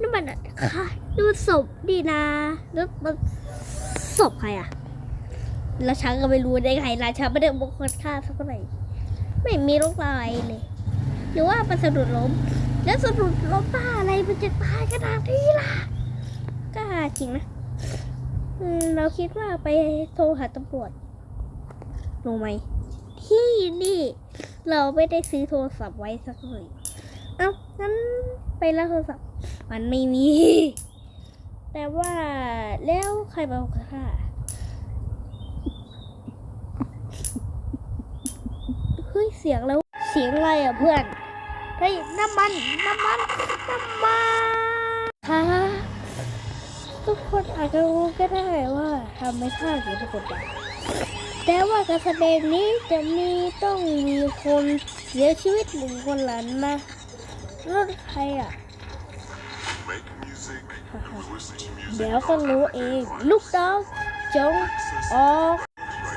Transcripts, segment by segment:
นี่มันค่ะนี่มันศพดีนะแล้วมันศพใครอะแล้วฉันก็ไม่รู้ได้ไงนะฉันไม่ได้บุคคลฆ่าสักเท่าไหร่ไม่มีร่องรอยเลย หรือว่ามันสะดุดล้ม แล้วสะดุดล้มบ้าอะไรมันจะตายขนาดนี้ล่ะก็จริงนะเราคิดว่าไปโทรหาตำรวจรู้ไหมที่นี่เราไม่ได้ซื้อโทรศัพท์ไว้สักหน่อย เอ้างั้นไปแล้วโทรศัพท์ มันไม่มี แต่ว่าแล้วใครมาฆ่าเฮ้ยเสียงแล้วเสียงอะไรอะเพื่อนเฮ้ยน้ำมันน้ำมันน้ำมันค่ะทุกคนอาจจะรู้ก็ได้ว่าทำไม่ฆ่าถึงปรากฏแต่ว่าการแสดงนี้จะมีต้องมีคนเสียชีวิตหนึ่งคนหลันนะรถใครอะ Make music, listen to music, เดี๋ยวก็รู้เองลูกดาวจงออกเ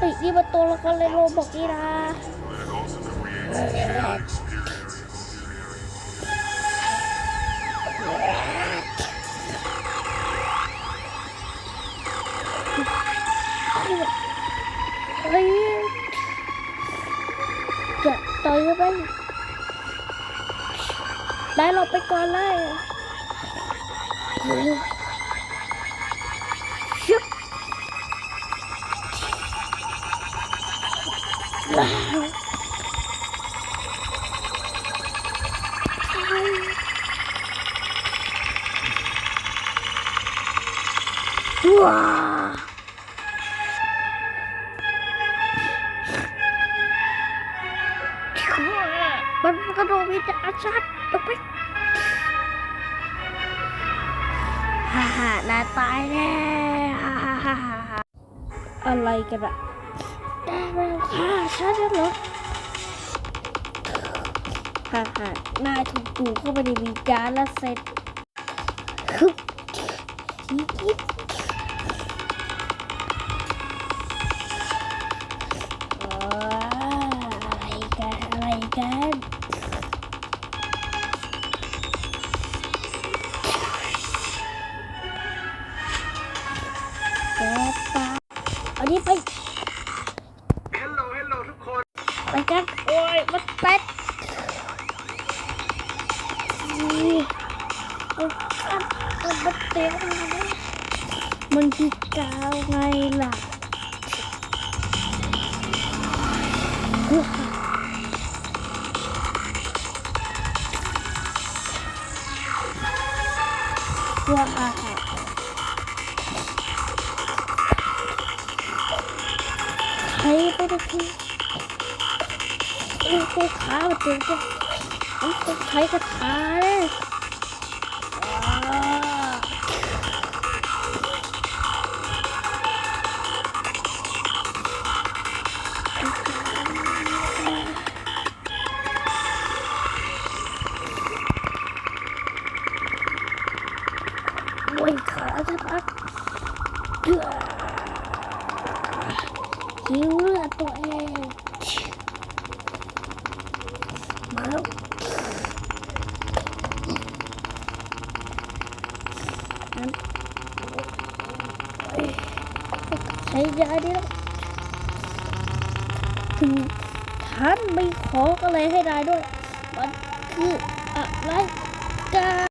ฮ้ยนี่ มันตัวละคร น้าตายแน่อะไรกันอะได้แล้วค่ะฉันเหรอฮ่าฮ่านายถูกดูเข้าไปในวิญญาณแล้วเสร็จฮึยิบ เอานี่ไป Hello, hello ทุกคน ไปกันโอ้ยมันเป็ดนี่เอากันมันมันเต็มเลยมันคือกาวไงล่ะว้าวใครไปตะกี้โอ้โหขามันเต็มจ้ะมัน ต้องใครกระ หิวเลือดตัวเองมาแล้วใช้ยาดีแล้วถึงท่านไม่ขออะไรให้ได้ด้วย มันคืออะไรกัน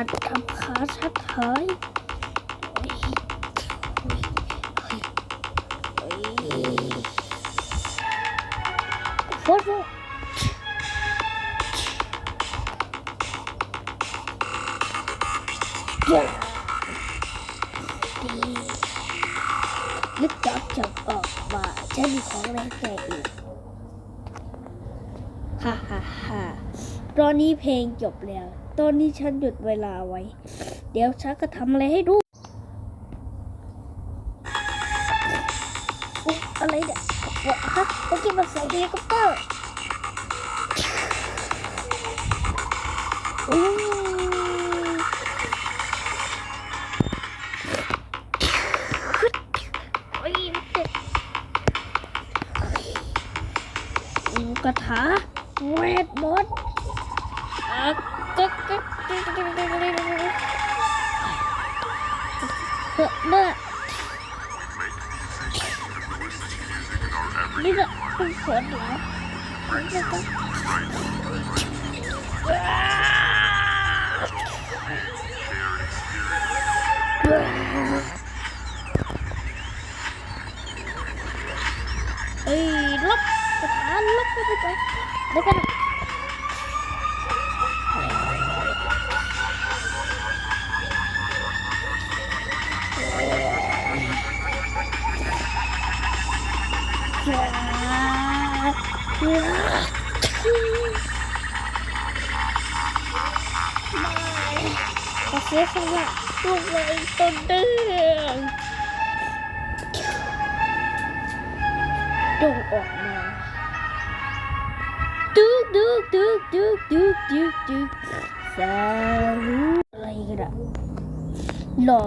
การทำขาชัดหายเฮ้ยเฮ้ยเฮ้ยเฮ้ยโฟโฟอย่าดีนึกจับจับออกมาฉันมีของอะไรให้แกอีก ฮ่าฮ่าฮ่าตอนนี้เพลงจบแล้ว ตอนนี้ฉันหยุดเวลาไว้ เดี๋ยวฉันก็ทำอะไรให้ดูอุ๊ยอะไรเนี่ยว่าฮะเมื่อกี้มันใส่เฮลิคอปเตอร์โอ้โอ้ยเจ็บอูกระถาเวทมนต์อะก็ ก็ก็ก็ก็ก็ก็เมื่อนี่จะเป็นข มันจะต้องเอ้ยลบสถานลบเข้าไปก่อนแล้วกันขอเสียสละลูกเลยต้นเดือนจงออกมาดุกดุกดุกดุกดุกดุกดุกสาธุอะไรกันอะหล่อ